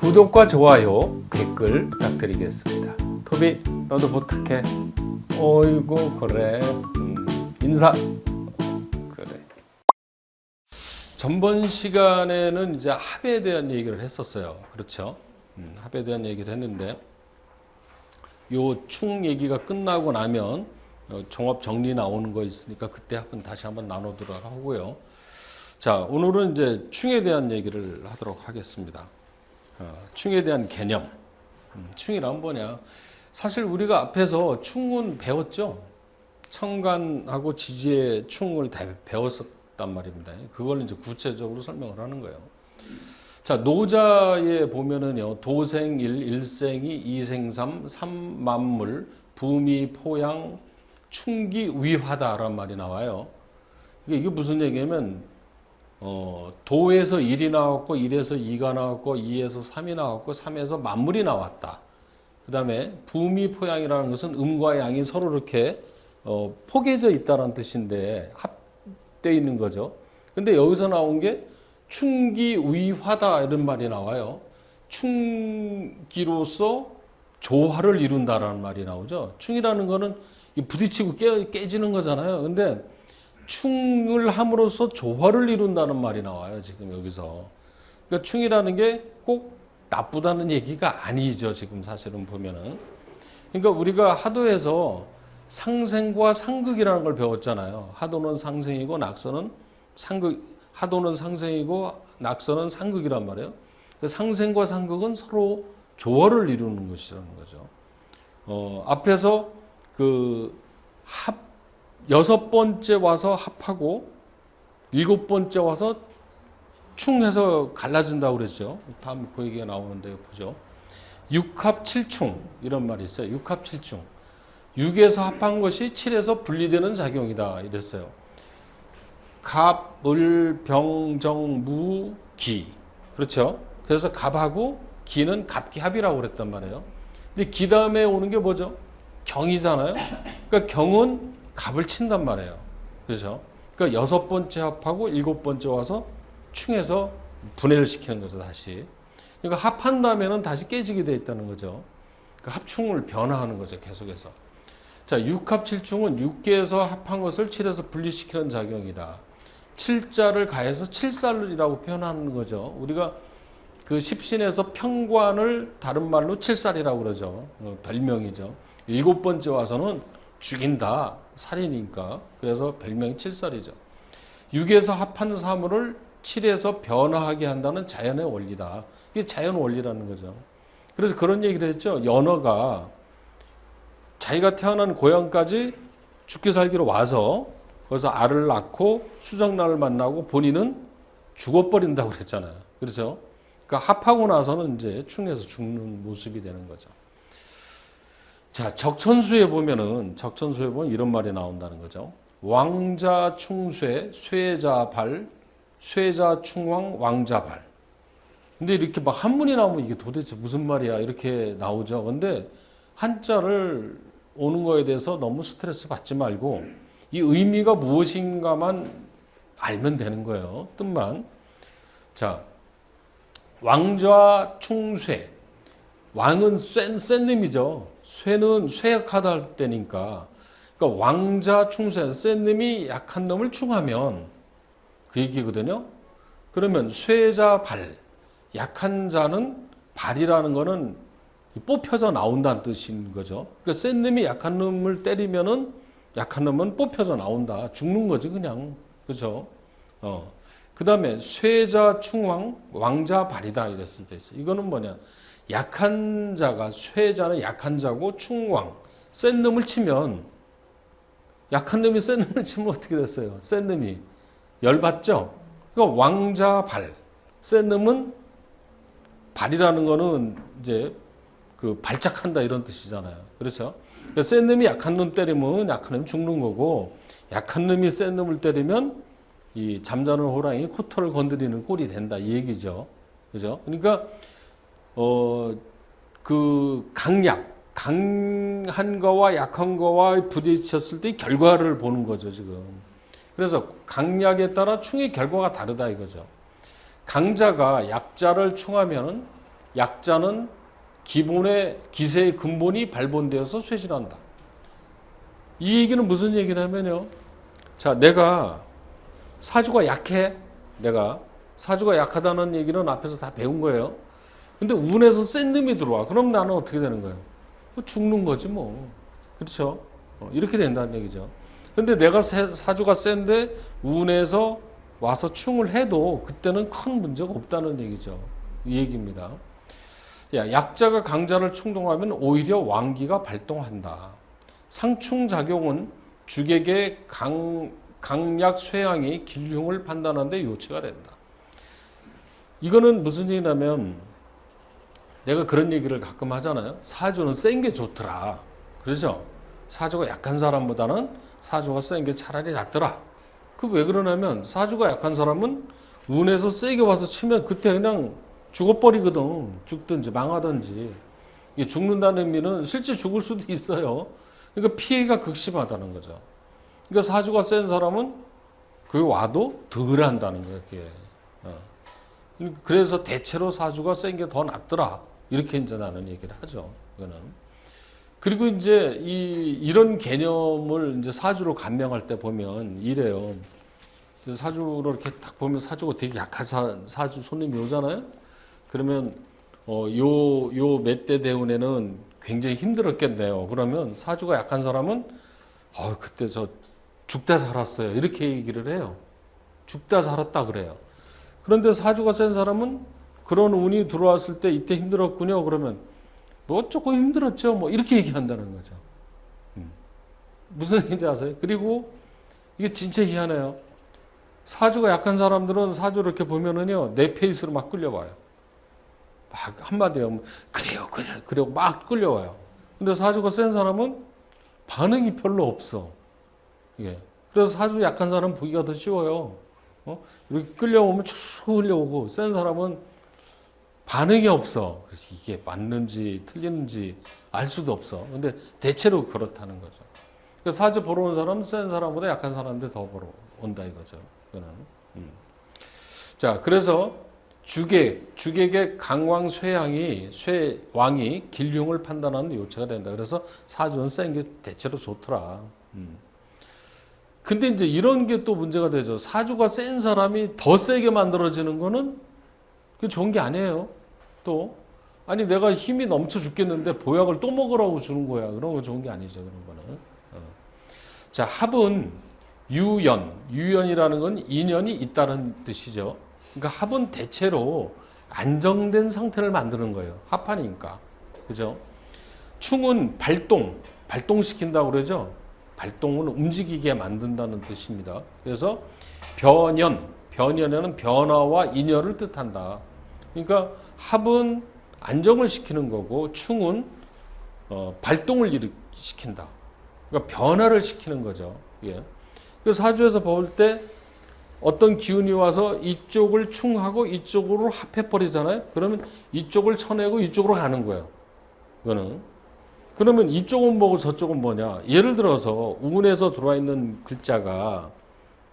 구독과 좋아요, 댓글 부탁드리겠습니다. 토비, 너도 부탁해. 어이구, 그래. 음, 인사. 그래. 전번 시간에는 이제 합에 대한 얘기를 했었어요. 그렇죠? 음, 합에 대한 얘기를 했는데, 요 충 얘기가 끝나고 나면 어, 종합 정리 나오는 거 있으니까 그때 한번 다시 한번 나누도록 하고요. 자, 오늘은 이제 충에 대한 얘기를 하도록 하겠습니다. 어, 충에 대한 개념. 음, 충이란 뭐냐? 사실 우리가 앞에서 충은 배웠죠. 청간하고 지지의 충을 다 배웠었단 말입니다. 그걸 이제 구체적으로 설명을 하는 거예요. 자, 노자에 보면은요, 도생일, 일생이, 이생삼, 삼만물, 부미, 포양, 충기, 위화다라는 말이 나와요. 이게 무슨 얘기냐면, 어, 도에서 1이 나왔고, 1에서 2가 나왔고, 2에서 3이 나왔고, 3에서 만물이 나왔다. 그 다음에 부미, 포양이라는 것은 음과 양이 서로 이렇게 어, 포개져 있다는 뜻인데, 합돼 있는 거죠. 근데 여기서 나온 게 충기위화다 이런 말이 나와요. 충기로서 조화를 이룬다라는 말이 나오죠. 충이라는 거는 이 부딪히고 깨, 깨지는 거잖아요. 근데 충을 함으로써 조화를 이룬다는 말이 나와요. 지금 여기서. 그러니까 충이라는 게 꼭 나쁘다는 얘기가 아니죠. 지금 사실은 보면은. 그러니까 우리가 하도에서 상생과 상극이라는 걸 배웠잖아요. 하도는 상생이고 낙서는 상극, 하도는 상생이고 낙서는 상극이란 말이에요. 그 상생과 상극은 서로 조화를 이루는 것이라는 거죠. 어, 앞에서 그 합, 여섯 번째 와서 합하고 일곱 번째 와서 충해서 갈라진다고 그랬죠. 다음 그 얘기가 나오는데 보죠. 육합 칠충 이런 말이 있어요. 육합 칠충. 6에서 합한 것이 7에서 분리되는 작용이다 이랬어요. 갑, 을, 병, 정, 무, 기. 그렇죠? 그래서 갑하고 기는 갑기합이라고 그랬단 말이에요. 근데 기 다음에 오는 게 뭐죠? 경이잖아요. 그러니까 경은 갑을 친단 말이에요. 그렇죠? 그러니까 여섯 번째 합하고 일곱 번째 와서 충해서 분해를 시키는 거죠, 다시. 그러니까 합한 다음에는 다시 깨지게 돼 있다는 거죠. 그러니까 합충을 변화하는 거죠, 계속해서. 자, 육합 칠충은 6개에서 합한 것을 7에서 분리시키는 작용이다. 7자를 가해서 칠살이라고 표현하는 거죠. 우리가 그 십신에서 평관을 다른 말로 칠살이라고 그러죠. 어, 별명이죠. 일곱 번째 와서는 죽인다. 살이니까. 그래서 별명이 칠살이죠. 6에서 합한 사물을 7에서 변화하게 한다는 자연의 원리다. 이게 자연 원리라는 거죠. 그래서 그런 얘기를 했죠. 연어가 자기가 태어난 고향까지 죽기 살기로 와서 거기서 알을 낳고 수정란을 만나고 본인은 죽어버린다고 그랬잖아요. 그렇죠? 그러니까 합하고 나서는 이제 충에서 죽는 모습이 되는 거죠. 자, 적천수에 보면은 적천수에 보면 이런 말이 나온다는 거죠. 왕자 충쇠, 쇠자 발, 쇠자 충왕, 왕자 발. 근데 이렇게 막 한문이 나오면 이게 도대체 무슨 말이야 이렇게 나오죠. 근데 한자를 오는 거에 대해서 너무 스트레스 받지 말고 이 의미가 무엇인가만 알면 되는 거예요. 뜻만. 자, 왕좌 충쇠. 왕은 센, 센 놈이죠. 쇠는 쇠약하다 할 때니까. 그러니까 왕자 충쇠, 센 놈이 약한 놈을 충하면 그 얘기거든요. 그러면 쇠자 발. 약한 자는 발이라는 거는 뽑혀서 나온다는 뜻인 거죠. 그러니까 센 놈이 약한 놈을 때리면은 약한 놈은 뽑혀서 나온다. 죽는 거지 그냥. 그죠? 어. 그다음에 쇠자 충왕 왕자 발이다 이랬을 때 있어. 이거는 뭐냐? 약한 자가 쇠자는 약한 자고 충왕 센 놈을 치면 약한 놈이 센 놈을 치면 어떻게 됐어요? 센 놈이 열받죠? 그러니까 왕자 발. 센 놈은 발이라는 거는 이제 그 발작한다 이런 뜻이잖아요. 그렇죠? 그러니까 센 놈이 약한 놈 때리면 약한 놈이 죽는 거고 약한 놈이 센 놈을 때리면 이 잠자는 호랑이 코털을 건드리는 꼴이 된다 이 얘기죠. 그죠? 그러니까 어 그 강약 강한 거와 약한 거와 부딪혔을 때 결과를 보는 거죠, 지금. 그래서 강약에 따라 충의 결과가 다르다 이거죠. 강자가 약자를 충하면은 약자는 기본의 기세의 근본이 발본되어서 쇄신한다. 이 얘기는 무슨 얘기냐면요. 자, 내가 사주가 약해. 내가 사주가 약하다는 얘기는 앞에서 다 배운 거예요. 근데 운에서 센 놈이 들어와. 그럼 나는 어떻게 되는 거예요? 뭐 죽는 거지 뭐. 그렇죠? 어, 이렇게 된다는 얘기죠. 근데 내가 세- 사주가 센데 운에서 와서 충을 해도 그때는 큰 문제가 없다는 얘기죠. 이 얘기입니다. 야, 약자가 강자를 충동하면 오히려 왕기가 발동한다. 상충 작용은 주객의 강, 강약 쇠양이 길흉을 판단하는데 요체가 된다. 이거는 무슨 얘기냐면 내가 그런 얘기를 가끔 하잖아요. 사주는 센 게 좋더라. 그러죠? 사주가 약한 사람보다는 사주가 센 게 차라리 낫더라. 그 왜 그러냐면 사주가 약한 사람은 운에서 세게 와서 치면 그때 그냥 죽어버리거든. 죽든지 망하든지. 이게 죽는다는 의미는 실제 죽을 수도 있어요. 그러니까 피해가 극심하다는 거죠. 그러니까 사주가 센 사람은 그 와도 덜 한다는 거예요. 그게. 어. 그래서 대체로 사주가 센 게 더 낫더라. 이렇게 이제 나는 얘기를 하죠. 그거는. 그리고 이제 이 이런 개념을 이제 사주로 간명할 때 보면 이래요. 사주로 이렇게 딱 보면 사주가 되게 약한 사, 사주 손님이 오잖아요. 그러면 어 요 요 몇 대 대운에는 굉장히 힘들었겠네요. 그러면 사주가 약한 사람은 어 그때 저 죽다 살았어요. 이렇게 얘기를 해요. 죽다 살았다 그래요. 그런데 사주가 센 사람은 그런 운이 들어왔을 때 이때 힘들었군요. 그러면 뭐 조금 힘들었죠. 뭐 이렇게 얘기한다는 거죠. 음. 무슨 얘기인지 아세요? 그리고 이게 진짜 희한해요. 사주가 약한 사람들은 사주를 이렇게 보면은요 내 페이스로 막 끌려와요. 막 한마디 하면 그래요, 그래요, 그래요 막 끌려와요. 근데 사주가 센 사람은 반응이 별로 없어. 예. 그래서 사주 약한 사람 보기가 더 쉬워요. 어? 이렇게 끌려오면 쭉 끌려오고 센 사람은 반응이 없어. 이게 맞는지 틀리는지 알 수도 없어. 근데 대체로 그렇다는 거죠. 그래서 사주 보러 온 사람은 센 사람보다 약한 사람들 더 보러 온다 이거죠. 그거는. 음. 자, 그래서 주객, 주객의 강왕 쇠양이 쇠왕이 길흉을 판단하는 요체가 된다. 그래서 사주는 센 게 대체로 좋더라. 음. 근데 이제 이런 게 또 문제가 되죠. 사주가 센 사람이 더 세게 만들어지는 거는 그 좋은 게 아니에요. 또 아니 내가 힘이 넘쳐 죽겠는데 보약을 또 먹으라고 주는 거야. 그런 거 좋은 게 아니죠. 그런 거는. 어. 자 합은 유연, 유연이라는 건 인연이 있다는 뜻이죠. 그러니까 합은 대체로 안정된 상태를 만드는 거예요. 합하니까. 그죠? 충은 발동, 발동시킨다고 그러죠? 발동을 움직이게 만든다는 뜻입니다. 그래서 변연, 변연에는 변화와 인연을 뜻한다. 그러니까 합은 안정을 시키는 거고 충은 어, 발동을 일으키킨다. 그러니까 변화를 시키는 거죠. 예. 그래서 사주에서 볼 때 어떤 기운이 와서 이쪽을 충하고 이쪽으로 합해버리잖아요. 그러면 이쪽을 쳐내고 이쪽으로 가는 거예요. 이거는. 그러면 이쪽은 뭐고 저쪽은 뭐냐? 예를 들어서 운에서 들어와 있는 글자가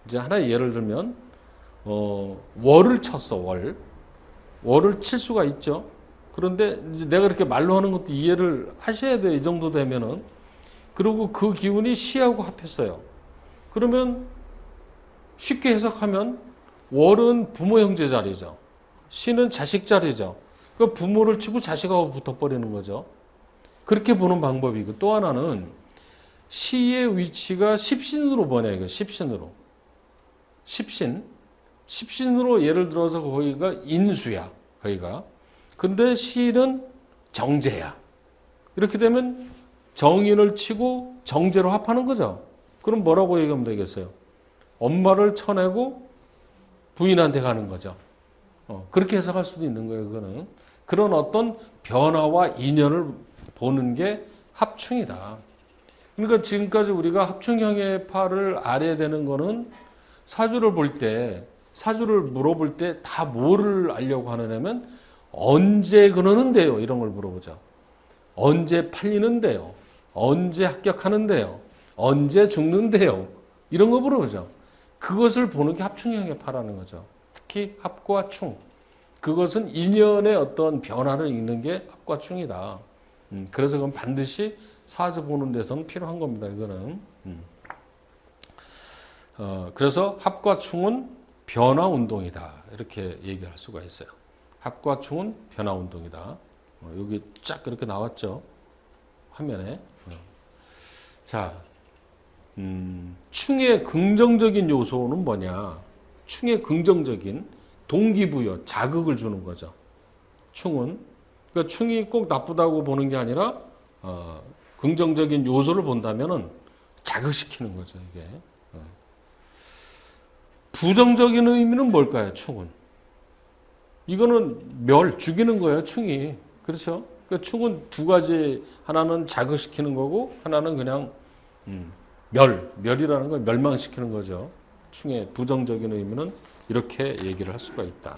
이제 하나 예를 들면 어, 월을 쳤어 월 월을 칠 수가 있죠. 그런데 내가 이렇게 말로 하는 것도 이해를 하셔야 돼. 이 정도 되면은 그리고 그 기운이 시하고 합했어요. 그러면 쉽게 해석하면 월은 부모 형제 자리죠. 시는 자식 자리죠. 그 부모를 치고 자식하고 붙어버리는 거죠. 그렇게 보는 방법이고 또 하나는 시의 위치가 십신으로 보내 이거 십신으로 십신 십신으로 예를 들어서 거기가 인수야 거기가. 근데 시는 정제야. 이렇게 되면 정인을 치고 정제로 합하는 거죠. 그럼 뭐라고 얘기하면 되겠어요? 엄마를 쳐내고 부인한테 가는 거죠. 어, 그렇게 해석할 수도 있는 거예요 그거는. 그런 어떤 변화와 인연을 보는 게 합충이다. 그러니까 지금까지 우리가 합충형의 파를 알아야 되는 거는 사주를 볼 때, 사주를 물어볼 때 다 뭐를 알려고 하느냐면 언제 그러는데요? 이런 걸 물어보죠. 언제 팔리는데요? 언제 합격하는데요? 언제 죽는데요? 이런 거 물어보죠. 그것을 보는 게 합충형의 파라는 거죠. 특히 합과 충. 그것은 인연의 어떤 변화를 읽는 게 합과 충이다. 음, 그래서 그건 반드시 사주 보는 데서는 필요한 겁니다. 이거는. 음. 어, 그래서 합과 충은 변화 운동이다. 이렇게 얘기할 수가 있어요. 합과 충은 변화 운동이다. 어, 여기 쫙 이렇게 나왔죠. 화면에. 어. 자, 음, 충의 긍정적인 요소는 뭐냐? 충의 긍정적인 동기부여, 자극을 주는 거죠. 충은. 그러니까 충이 꼭 나쁘다고 보는 게 아니라, 어, 긍정적인 요소를 본다면은 자극시키는 거죠, 이게. 어. 부정적인 의미는 뭘까요, 충은? 이거는 멸, 죽이는 거예요, 충이. 그렇죠? 그 충은 두 가지, 하나는 자극시키는 거고, 하나는 그냥, 음, 멸, 멸이라는 걸 멸망시키는 거죠. 충의 부정적인 의미는 이렇게 얘기를 할 수가 있다.